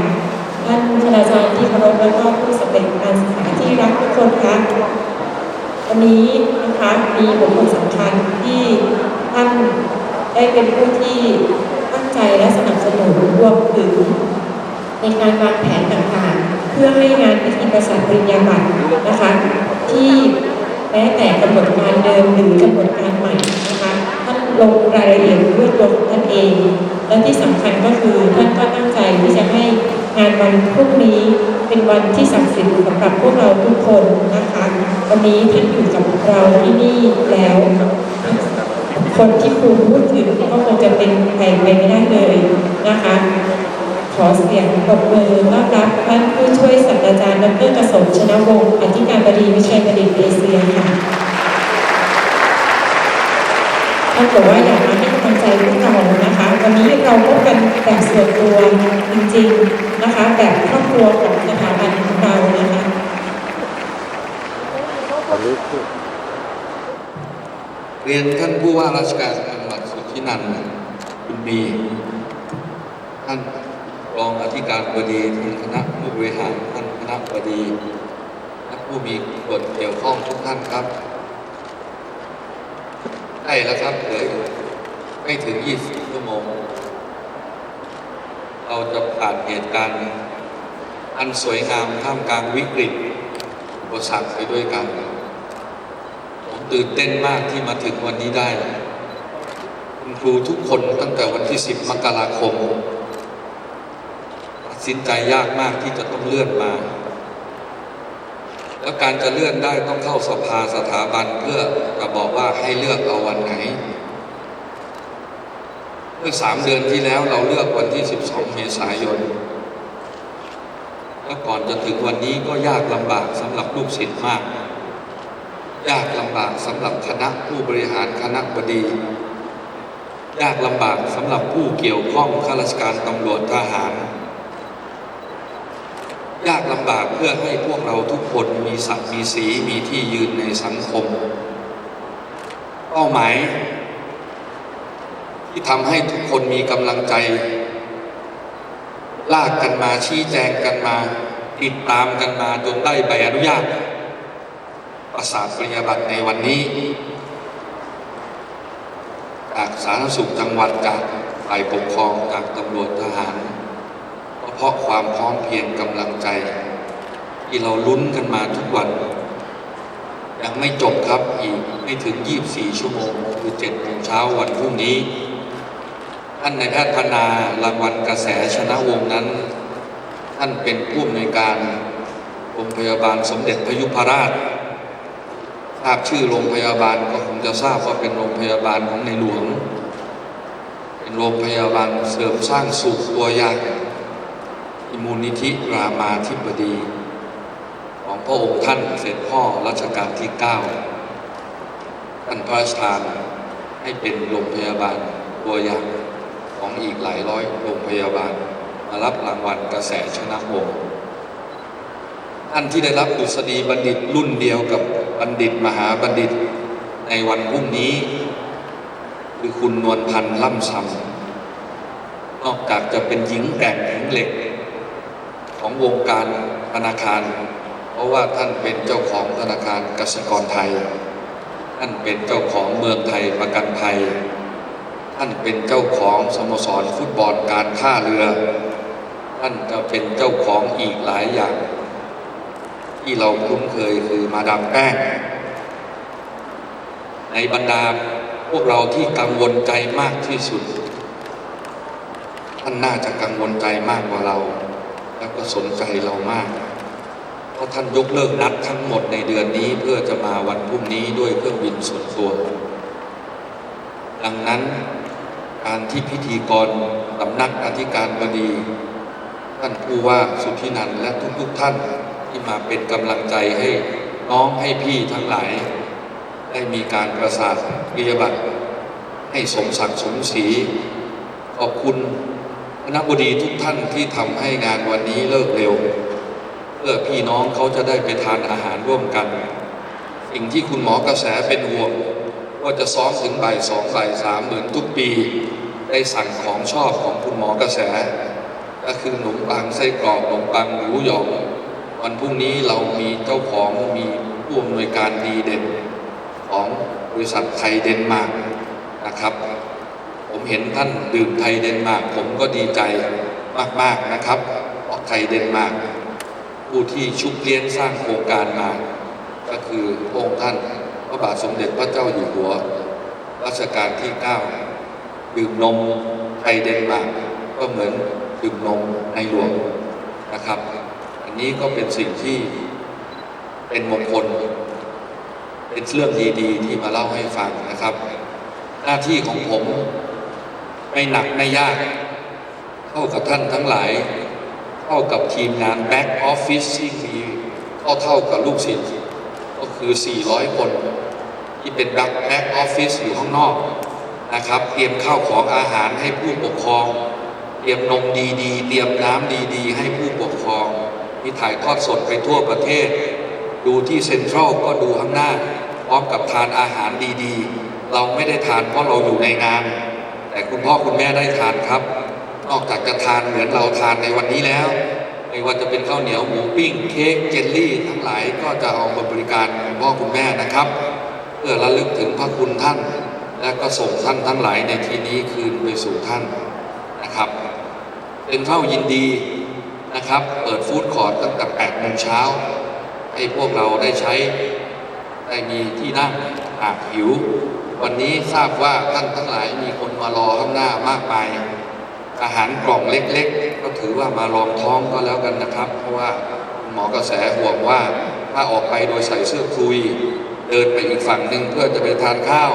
ค่ะท่านคณาจารย์ที่เคารพและก็ผู้สำเร็จการศึกษาที่รักทุกคนคะวันนี้นะคะมีบุคคลสำคัญที่ท่านได้เป็นผู้ที่ตั้งใจและสนับสนุนรวมถึงในการวางแผนต่างๆ เพื่อให้งานพิธีประสาทปริญญาบัตรนะคะ ที่แม้แต่กำหนดการเดิมหรือกำหนดการใหม่นะคะ ลงรายละเอียดด้วยตัวท่านเอง และที่สำคัญก็คือท่านก็ตั้งใจที่จะให้งานวันพรุ่งนี้เป็นวันที่ศักดิ์สิทธิ์สำหรับพวกเราทุกคนนะคะ วันนี้ท่านอยู่กับเราที่นี่แล้วคนที่ครูพูดถึงก็คงจะเป็นใครไปไม่ได้เลยนะคะ ขอเสียงปรบมือต้อนรับท่านผู้ช่วยศาสตราจารย์ดรกสมชนะวงศ์อธิการบดีวิชัยประดิษฐ์เอเชียค่ะ ท่านบอกว่าอยากมาให้กำลังใจพวกเรานะคะ วันนี้เราพบกันแบบส่วนตัวจริงๆนะคะ แบบครอบครัวของสถาบันของเรานะคะเรียนท่านผู้ว่าราชการจังหวัดสุทธินันท์คุณมีท่านรองอธิการบดีท่านคณะผู้บริหารท่านคณะบดีและผู้มีส่วนเกี่ยวข้องทุกท่านครับ ได้แล้วครับเหลือไม่ถึง 20 ชั่วโมง เราจะผ่านเหตุการณ์อันสวยงามท่ามกลางวิกฤตอุปสรรคไปด้วยกัน ผมตื่นเต้นมากที่มาถึงวันนี้ได้ คุณครูทุกคนตั้งแต่วันที่ 10 มกราคมตัดสินใจยากมากที่จะต้องเลื่อนมา แล้วการจะเลื่อนได้ต้องเข้าสภาสถาบันเพื่อจะบอกว่าให้เลือกเอาวันไหน เมื่อสามเดือนที่แล้วเราเลือกวันที่ 12 เมษายน แล้วก่อนจะถึงวันนี้ก็ยากลำบากสำหรับลูกศิษย์มาก ยากลำบากสำหรับคณะผู้บริหารคณะบดี ยากลำบากสำหรับผู้เกี่ยวข้องข้าราชการตำรวจทหาร ยากลำบากเพื่อให้พวกเราทุกคนมีศักดิ์มีสีมีที่ยืนในสังคม เป้าหมาย ที่ทำให้ทุกคนมีกำลังใจ ลากกันมาชี้แจงกันมา ติดตามกันมาจนได้ใบอนุญาต ประสาทปริญญาบัตรในวันนี้จากสาธารณสุขจังหวัดจากฝ่ายปกครองจากตำรวจทหาร เพราะความพร้อมเพียงกำลังใจ ที่เราลุ้นกันมาทุกวัน ยังไม่จบครับอีกไม่ถึง 24 ชั่วโมง คือ7โมงเช้าวันพรุ่งนี้ท่านในแพทย์พนารางวัลกระแสชนะวงนั้น ท่านเป็นผู้อำนวยการโรงพยาบาลสมเด็จพยุพราชทราบชื่อโรงพยาบาลก็คงจะทราบว่าเป็นโรงพยาบาลของในหลวง เป็นโรงพยาบาลเสริมสร้างสุขตัวอย่าง มูลนิธิรามาธิบดี ของพระองค์ท่านเสด็จพ่อรัชกาลที่ 9 ท่านพระราชทานให้เป็นโรงพยาบาลตัวอย่างของอีกหลายร้อยโรงพยาบาล มารับรางวัลกระแสชนะวงท่านที่ได้รับดุษฎีบัณฑิตรุ่นเดียวกับบัณฑิตมหาบัณฑิตในวันพรุ่งนี้ คือคุณนวลพันธ์ล่ำซำนอกจากจะเป็นหญิงแกร่งหญิงเหล็ก ของวงการธนาคาร เพราะว่าท่านเป็นเจ้าของธนาคารกสิกรไทย ท่านเป็นเจ้าของเมืองไทยประกันภัย ท่านเป็นเจ้าของสโมสรฟุตบอลการท่าเรือ ท่านจะเป็นเจ้าของอีกหลายอย่าง ที่เราคุ้นเคยคือมาดามแป้ง ในบรรดาพวกเราที่กังวลใจมากที่สุดท่านน่าจะกังวลใจมากกว่าเรา แล้วก็สนใจเรามากเพราะท่านยกเลิกนัดทั้งหมดในเดือนนี้เพื่อจะมาวันพรุ่งนี้ด้วยเครื่องบินส่วนตัว ดังนั้นการที่พิธีกรสำนักอธิการบดีท่านผู้ว่าสุทธินันและทุกๆท่านที่มาเป็นกำลังใจให้น้องให้พี่ทั้งหลาย ได้มีการประสาทวิยบัตรให้สมศักดิ์สมศรีขอบคุณ คณะบดีทุกท่านที่ทำให้งานวันนี้เลิกเร็ว เพื่อพี่น้องเขาจะได้ไปทานอาหารร่วมกัน สิ่งที่คุณหมอกระแสเป็นห่วงว่าจะซ้อมถึงบ่ายสองบ่ายสามเหมือนทุกปี ได้สั่งของชอบของคุณหมอกระแส ก็คือขนมปังไส้กรอกขนมปังหมูหยองวันพรุ่งนี้เรามีเจ้าของมีผู้อำนวยการดีเด่นของบริษัทไทยเดนมาร์กนะครับ ผมเห็นท่านดื่มไทยเดนมาร์กผมก็ดีใจมากๆนะครับเพราะไทยเดนมาร์กผู้ที่ชุบเลี้ยงสร้างโครงการมา ก็คือองค์ท่านพระบาทสมเด็จพระเจ้าอยู่หัวรัชกาลที่ 9 ดื่มนมไทยเดนมาร์กก็เหมือนดื่มนมในหลวงนะครับ อันนี้ก็เป็นสิ่งที่เป็นมงคล เป็นเรื่องดีๆที่มาเล่าให้ฟังนะครับ หน้าที่ของผม ไม่หนักไม่ยากเท่ากับท่านทั้งหลายเท่ากับทีมงานแบ็กออฟฟิศที่มีเท่าเท่ากับลูกศิษย์ก็คือ 400 คน ที่เป็นแบ็กแบ็กออฟฟิศอยู่ข้างนอกนะครับ เตรียมข้าวของอาหารให้ผู้ปกครอง เตรียมนมดีๆ เตรียมน้ำดีๆ ให้ผู้ปกครองมีถ่ายทอดสดไปทั่วประเทศ ดูที่เซ็นทรัลก็ดูข้างหน้า พร้อมกับทานอาหารดีๆ เราไม่ได้ทานเพราะเราอยู่ในงาน แต่คุณพ่อคุณแม่ได้ทานครับ นอกจากจะทานเหมือนเราทานในวันนี้แล้ว ไม่ว่าจะเป็นข้าวเหนียวหมูปิ้ง เค้กเจลลี่ ทั้งหลายก็จะเอามาบริการคุณพ่อคุณแม่นะครับ เพื่อระลึกถึงพระคุณท่าน และก็ส่งท่านทั้งหลายในที่นี้คืนไปสู่ท่านนะครับ เป็นเท่ายินดีนะครับ เปิดฟู้ดคอร์ทตั้งแต่8โมงเช้าให้พวกเราได้ใช้ได้มีที่นั่งหากหิว วันนี้ทราบว่าท่านทั้งหลายมีคนมารอข้างหน้ามากมายอาหารกล่องเล็กๆ ก็ถือว่ามารองท้องก็แล้วกันนะครับ เพราะว่าหมอกระแสห่วงว่าถ้าออกไปโดยใส่เสื้อคลุย เดินไปอีกฝั่งหนึ่งเพื่อจะไปทานข้าว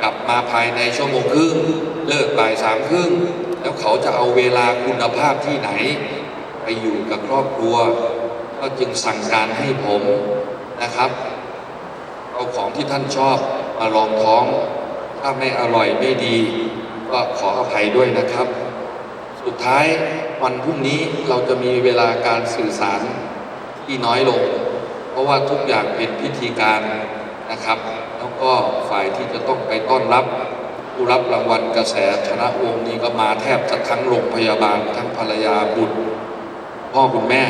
กลับมาภายในชั่วโมงครึ่งเลิกบ่ายสามครึ่งแล้วเขาจะเอาเวลาคุณภาพที่ไหน ไปอยู่กับครอบครัว ก็จึงสั่งการให้ผมนะครับ เอาของที่ท่านชอบ มาลองท้อง ถ้าไม่อร่อยไม่ดี ก็ขออภัยด้วยนะครับ สุดท้ายวันพรุ่งนี้เราจะมีเวลาการสื่อสารที่น้อยลง เพราะว่าทุกอย่างเป็นพิธีการนะครับ แล้วก็ฝ่ายที่จะต้องไปต้อนรับผู้รับรางวัลกระแสชนะวงศ์นี้ก็มาแทบจะทั้งโรงพยาบาลทั้งภรรยาบุตร พ่อคุณแม่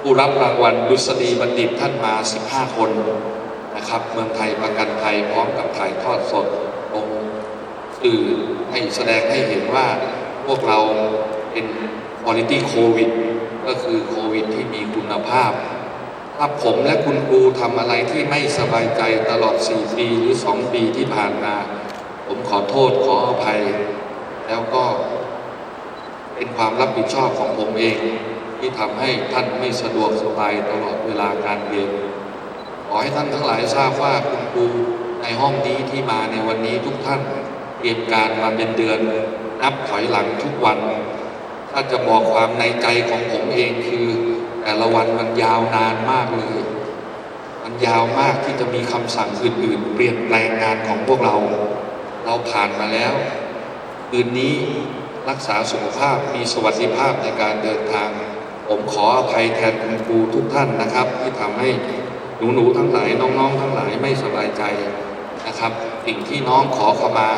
ผู้รับรางวัลดุษฎีบัณฑิตท่านมา 15 คน นะครับ เมืองไทยประกันภัยพร้อมกับถ่ายทอดสดลงสื่อให้แสดงให้เห็นว่าพวกเราเป็น quality โควิดก็คือโควิดที่มีคุณภาพ ถ้าผมและคุณครูทำอะไรที่ไม่สบายใจตลอด 4 ปีหรือ 2 ปีที่ผ่านมา ผมขอโทษขออภัย แล้วก็เป็นความรับผิดชอบของผมเอง ที่ทำให้ท่านไม่สะดวกสบายตลอดเวลาการเรียน อให้ท่านทั้งหลายทราบว่าคุณครูในห้องนี้ที่มาในวันนี้ทุกท่านเตรียมการมาเป็นเดือน นับถอยหลังทุกวัน ถ้าจะบอกความในใจของผมเองคือ แต่ละวันมันยาวนานมากเลย มันยาวมากที่จะมีคำสั่งอื่นๆ เปลี่ยนแปลงงานของพวกเรา เราผ่านมาแล้วคืนนี้รักษาสุขภาพมีสวัสดิภาพในการเดินทาง ผมขออภัยแทนคุณครูทุกท่านนะครับ ที่ทำให้ หนูๆทั้งหลายน้องๆทั้งหลายไม่สบายใจนะครับ สิ่งที่น้องขอเข้ามา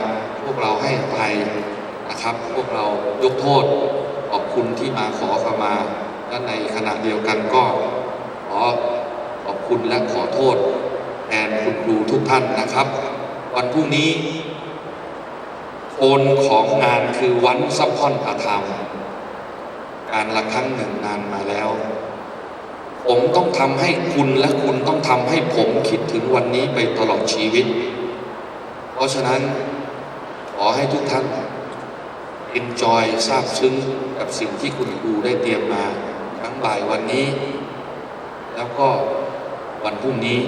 พวกเราให้อภัยนะครับ พวกเรายกโทษขอบคุณที่มาขอเข้ามาและในขณะเดียวกันก็ขอขอบคุณและขอโทษแทนคุณครูทุกท่านนะครับ วันพรุ่งนี้โอนของงานคือวันซัพพอนอาธรรม การละครั้งหนึ่งนานมาแล้ว ผมต้องทำให้คุณและคุณต้องทำให้ผมคิดถึงวันนี้ไปตลอดชีวิต เพราะฉะนั้นขอให้ทุกท่าน enjoy ซาบซึ้งกับสิ่งที่คุณครูได้เตรียมมา ทั้งบ่ายวันนี้ แล้วก็วันพรุ่งนี้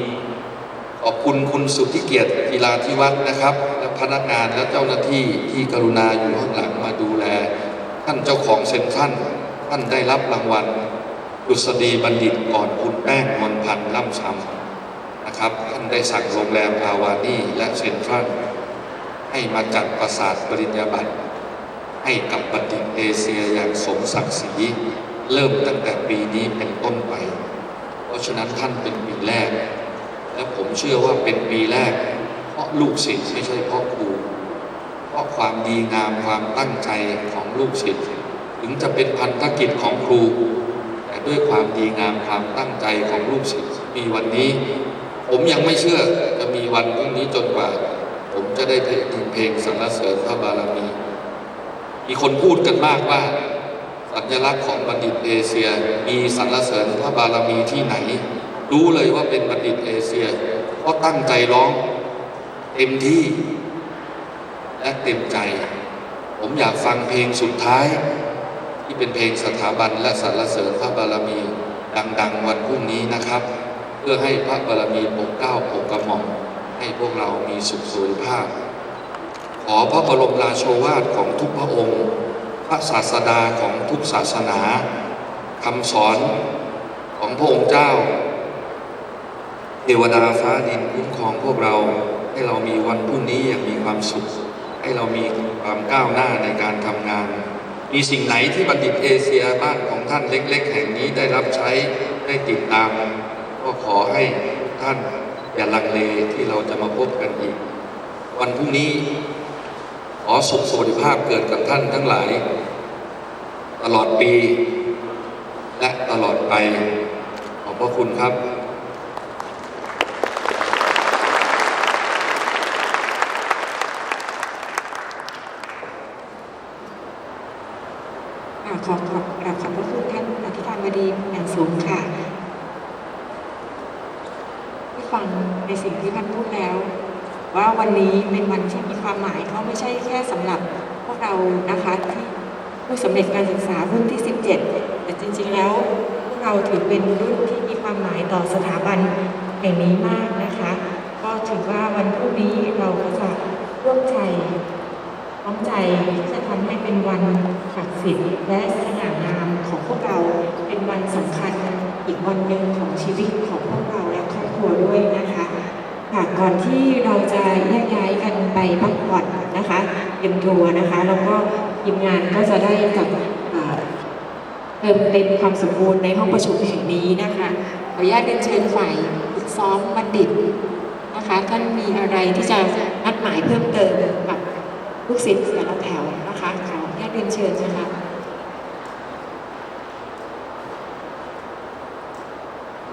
ขอบคุณคุณสุทธิเกียรติกีฬาธิวัฒน์นะครับ และพนักงานและเจ้าหน้าที่ที่กรุณาอยู่ข้างหลังมาดูแล ท่านเจ้าของเซ็นทรัลท่านได้รับรางวัล ดุษฎีบัณฑิตก่อนคุณแป้งมนพันธ์ล่ำซ้ำนะครับท่านได้สั่งโรงแรมอาวานี่และเซ็นทรัลให้มาจัดประสาทปริญญาบัตรให้กับบัณฑิตเอเชียอย่างสมศักดิ์ศรีเริ่มตั้งแต่ปีนี้เป็นต้นไป เพราะฉะนั้นท่านเป็นปีแรก และผมเชื่อว่าเป็นปีแรก เพราะลูกศิษย์ไม่ใช่เพราะครูเพราะความดีงามความตั้งใจของลูกศิษย์ ถึงจะเป็นพันธกิจของครู ด้วยความดีงามความตั้งใจของลูกศิษย์มีวันนี้ ผมยังไม่เชื่อจะมีวันพรุ่งนี้จนกว่า ผมจะได้เพลงเพลงสรรเสริญพระบารมี มีคนพูดกันมากว่า สัญลักษณ์ของบัณฑิตเอเชีย มีสรรเสริญพระบารมีที่ไหน รู้เลยว่าเป็นบัณฑิตเอเชียเพราะตั้งใจร้องเต็มที่และเต็มใจ ผมอยากฟังเพลงสุดท้าย ที่เป็นเพลงสถาบันและสรรเสริญพระบารมี ดัง ๆ วันพรุ่งนี้นะครับ เพื่อให้พระบารมีปกเก้าปกกระหม่อมให้พวกเรามีสุขสุขภาพ ขอพระบรมราโชวาทของทุกพระองค์ พระศาสดาของทุกศาสนาคำสอนของพระองค์เจ้า เทวดาฟ้าดินคุ้มครองพวกเราให้เรามีวันพรุ่งนี้อย่างมีความสุข ให้เรามีความก้าวหน้าในการทำงาน มีสิ่งไหนที่บัณฑิตเอเชียบ้านของท่านเล็ก ๆ แห่งนี้ได้รับใช้ได้ติดตาม ก็ขอให้ท่านอย่าลังเลที่เราจะมาพบกันอีก วันพรุ่งนี้ขอสุขสวัสดิภาพเกิดกับท่านทั้งหลาย ตลอดปี และตลอดไปขอบพระคุณครับ ค่ะขอบขอบกราบขอบพระคุณท่านอธิการบดีอย่างสูงค่ะที่ฟังในสิ่งที่ท่านพูดแล้ว วันนี้เป็นวันที่มีความหมายเพราไม่ใช่แค่สำหรับพวกเรานะคะที่ผู้สำเร็จการศึกษารุ่นที่ 17 แต่จริง ๆ แล้วพวกเราถือเป็นรุ่นที่มีความหมายต่อสถาบันแห่งนี้มากนะคะ ก็ถือว่าวันพรุ่งนี้เราก็จะร่วมใจพร้อมใจที่จะทำให้เป็นวันศักดิ์สิทธิ์และสง่างามของพวกเราเป็นวันสำคัญอีกวันหนึ่งของชีวิตของพวกเราและครอบครัวด้วยนะคะ ค่ะก่อนที่เราจะแยกย้ายกันไปพักผ่อนนะคะเตรียมตัวนะคะแล้วก็ทีมงานก็จะได้กับเติมเต็มความสมบูรณ์ในห้องประชุมแห่งนี้นะคะขออนุญาตเรียนเชิญฝ่ายฝึกซ้อมบัณฑิตนะคะท่านมีอะไรที่จะนัดหมายเพิ่มเติมกับลูกศิษย์แต่ละแถวนะคะขออนุญาตเรียนเชิญนะคะ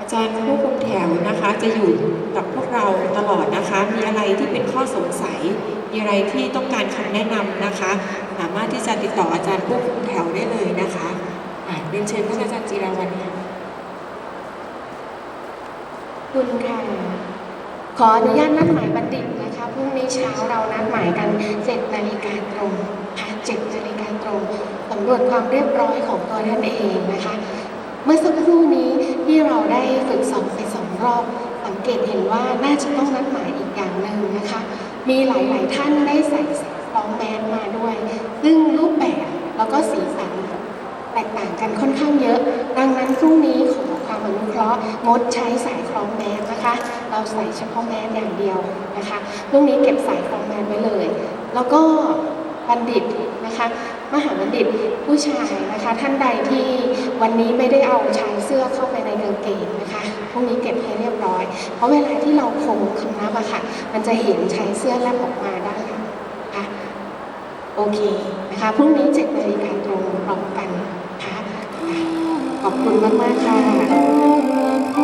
อาจารย์ผู้คุมแถวนะคะ จะอยู่กับพวกเราตลอดนะคะ มีอะไรที่เป็นข้อสงสัย มีอะไรที่ต้องการคำแนะนำนะคะ สามารถที่จะติดต่ออาจารย์ผู้คุมแถวได้เลยนะคะอ่าเรียนเชิญท่านอาจารย์จิราวันค่ะคุณค่ะ ขออนุญาตนัดหมายบัณฑิตนะคะพรุ่งนี้เช้าเรานัดหมายกัน7นาฬิกาตรงค่ะ7นาฬิกาตรงสำรวจความเรียบร้อยของตัวท่านเองนะคะ เมื่อสักครู่นี้ที่เราได้ฝึกสอนไปสองรอบ สังเกตเห็นว่าน่าจะต้องนัดหมายอีกอย่างหนึ่งนะคะ มีหลายๆท่านได้ใส่รองแมสมาด้วย ซึ่งรูปแบบแล้วก็สีสันแตกต่างกันค่อนข้างเยอะ ดังนั้นพรุ่งนี้ขอความอนุเคราะห์งดใช้สายคล้องแมสนะคะ เราใส่เฉพาะแมสอย่างเดียวนะคะพรุ่งนี้เก็บสายคล้องแมสไว้เลย แล้วก็บัณฑิตนะคะ มหาบัณฑิตผู้ชายนะคะ ท่านใดที่วันนี้ไม่ได้เอาชายเสื้อเข้าไปในกางเกงนะคะพรุ่งนี้เก็บให้เรียบร้อย เพราะเวลาที่เราโค้งคำนับอะค่ะ มันจะเห็นชายเสื้อแลบออกมาได้ค่ะโอเคนะคะพรุ่งนี้เจ็ดนาฬิกาตรงพร้อมกันนะคะขอบคุณมากๆค่ะ